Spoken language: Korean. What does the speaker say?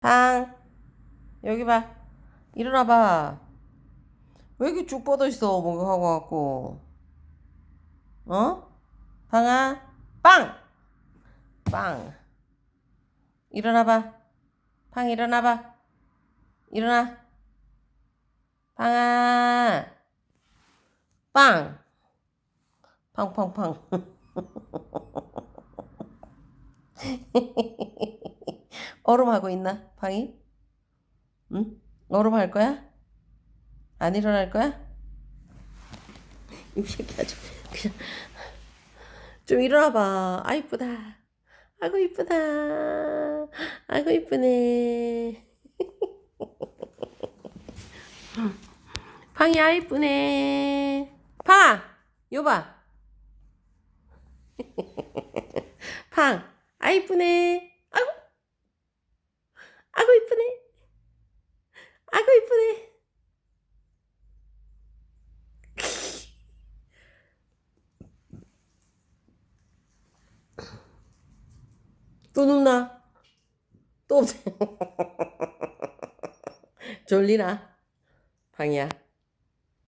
방 여기 봐. 일어나 봐왜 이렇게 쭉 뻗어 있어? 목욕 하고 갖고. 어? 방아? 빵 빵. 일어나 봐방 일어나 봐. 일어나. 방아. 빵. 팡팡팡 얼음하고 있나 방이? 응? 얼음할 거야? 안 일어날 거야? 이 새끼 아주 그냥 좀 일어나봐. 아 이쁘다. 아이고 이쁘다. 아이고 이쁘네. 방이 아 이쁘네. 팡 요봐. 팡! 아 이쁘네. 아 이쁘네 아이고 이쁘네 또 눕나? 또 졸리나? 방이야